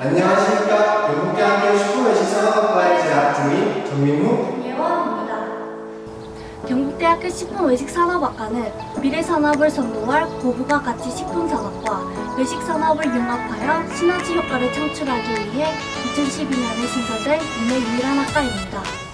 안녕하십니까. 경북대학교 식품외식 산업학과에 재학 중인 정민후 예원입니다. 경북대학교 식품외식산업학과는 미래산업을 선도할 고부가 가치 식품산업과 외식산업을 융합하여 시너지 효과를 창출하기 위해 2012년에 신설된 국내 유일한 학과입니다.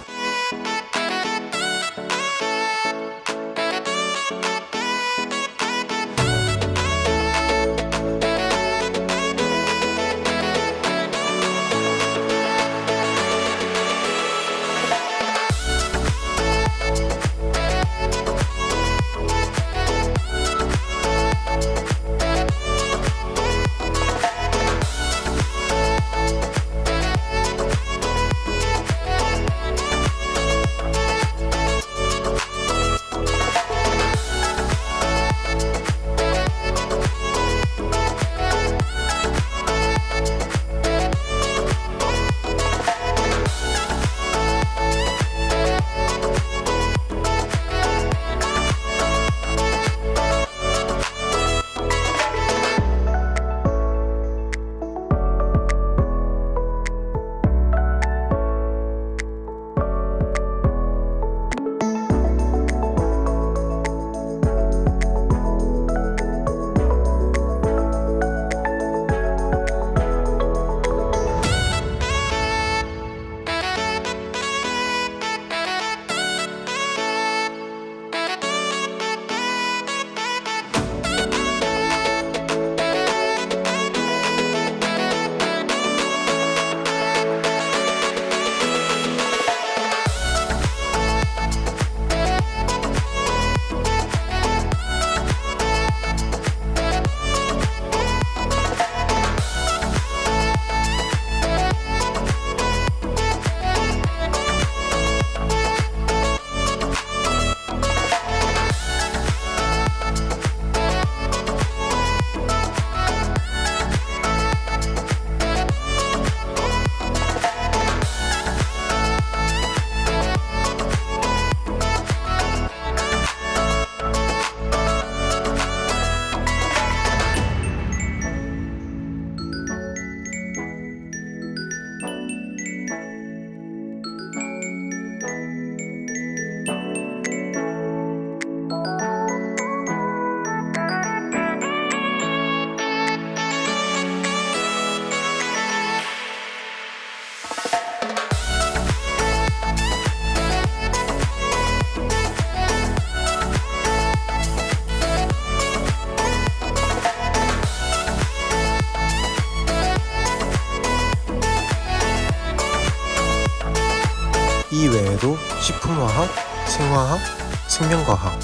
이 외에도 식품화학, 생화학, 생명과학,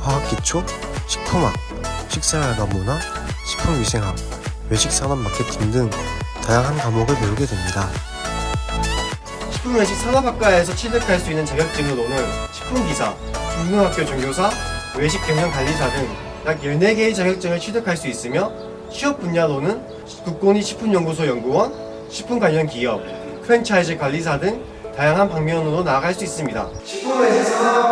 화학기초, 식품학, 식사활과 문화, 식품위생학, 외식산업 마케팅 등 다양한 과목을 배우게 됩니다. 식품외식 산업학과에서 취득할 수 있는 자격증으로는 식품기사, 중등학교 종교사, 외식경영관리사 등 약 14개의 자격증을 취득할 수 있으며 취업 분야로는 국공립 식품연구소 연구원, 식품 관련 기업, 프랜차이즈 관리사 등 다양한 방면으로 나아갈 수 있습니다. 식품외식산업학과에 오신 여러분들을 환영합니다.